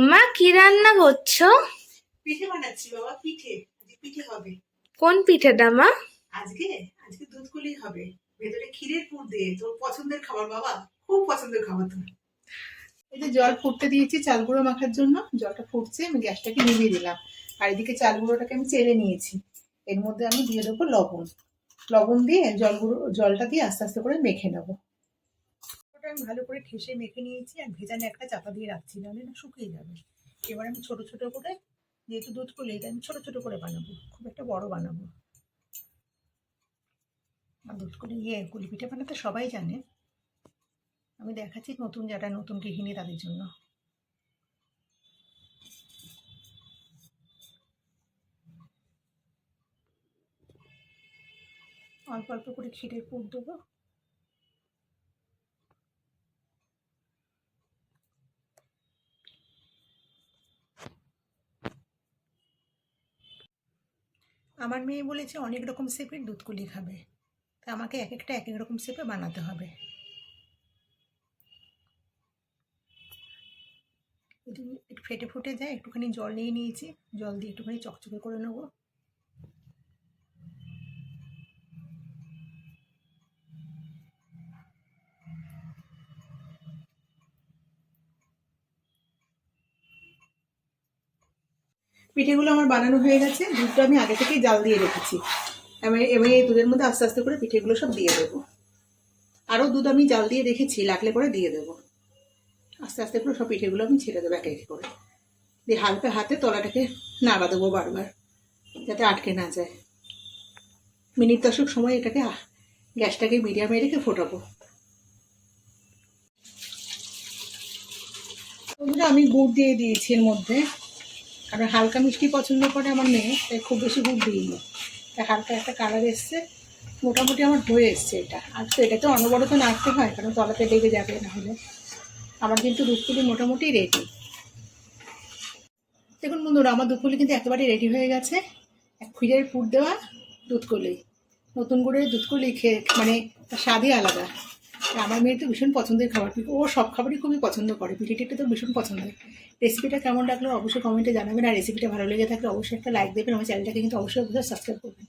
বৌমা কি রান্না করছ? পিঠে বানাচ্ছি বাবা পিঠে পিঠে হবে। কোন পিঠেটা মা? আজকে? আজকে দুধ কুলি হবে। ভেতরে ক্ষীরের পুর দিয়ে। তোর পছন্দের খাবার বাবা খুব পছন্দের খাবার তোর। এই যে জল ফুটতে দিয়েছি চাল গুঁড়ো মাখার জন্য। জলটা ফুটছে আমি গ্যাসটাকে নিভিয়ে দিলাম। আর এদিকে চাল গুঁড়োটাকে আমি চেলে নিয়েছি। এর মধ্যে আমি দিয়ে দেবো লবণ। লবণ দিয়ে জল গুঁড়ো জলটা দিয়ে আস্তে আস্তে করে মেখে নেব। আমি ভালো করে ঠেসে মেখে নিয়েছি আর ভেজানে একটা চাপা দিয়ে রাখছি, নাহলে না শুকিয়ে যাবে। এবার আমি ছোট ছোট করে, যেহেতু দুধ কুলি এটা আমি ছোট ছোট করে বানাবো, খুব একটা বড় বানাবো। আর দুধ কুলি ইয়ে কুলি পিঠে বানাতে সবাই জানে। আমি দেখাচ্ছি নতুন যারা নতুন গৃহিণী তাদের জন্য। অল্প অল্প করে ক্ষীরের পুর দেবো। আমার মেয়ে বলেছে, অনেক রকম শেপের দুধ কুলি খাবে। তা আমাকে এক একটা এক এক রকম শেপে বানাতে হবে। ফেটে ফুটে যায়, একটুখানি জল নিয়ে নিয়েছি। জল দিয়ে একটুখানি চকচকে করে নেব। পিঠেগুলো আমার বানানো হয়ে গেছে দুধটা আমি আগে থেকেই জাল দিয়ে রেখেছি। আমি আমি এই দুধের মধ্যে আস্তে আস্তে করে পিঠেগুলো সব দিয়ে দেবো। আরও দুধ আমি জাল দিয়ে রেখেছি, লাগলে করে দিয়ে দেবো। আস্তে আস্তে করে সব পিঠেগুলো আমি ছেড়ে দেবো এক এক করে। দিয়ে হালকা হাতে তলাটাকে নাড়া দেবো বারবার, যাতে আটকে না যায়। মিনিট দশক সময় এটাকে গ্যাসটাকে মিডিয়ামে রেখে ফোটাবো। আমি গুড় দিয়ে দিয়েছি এর মধ্যে। কারণ হালকা মিষ্টি পছন্দ করে আমার মেয়ে, তাই খুব বেশি গুড় দিইনি। তাই হালকা একটা কালার এসছে, মোটামুটি আমার হয়ে এসছে এটা। আর তো এটা তো অনবরত নাড়তে হয়, কারণ তলাতে লেগে যাবে না হলে। আমার কিন্তু দুধপুলি মোটামুটি রেডি দেখুন বন্ধুরা, আমার দুধপুলি কিন্তু একেবারে রেডি হয়ে গেছে। এক ক্ষীরের পুর দেওয়া দুধকলি। নতুন গুড়ের দুধকলি খেয়ে মানে স্বাদই আলাদা। আমার মেয়ের তো ভীষণ পছন্দের খাবার ও সব খাবারই খুবই পছন্দ করে পিঠে তো ভীষণ পছন্দের। রেসিপিটা কেমন লাগল অবশ্যই কমেন্টে জানাবেন, আর রেসিপিটা ভালো লেগে থাকলে অবশ্যই একটা লাইক দেবেন, আমার চ্যানেলটাকে কিন্তু অবশ্যই অবশ্যই সাবস্ক্রাইব করবেন।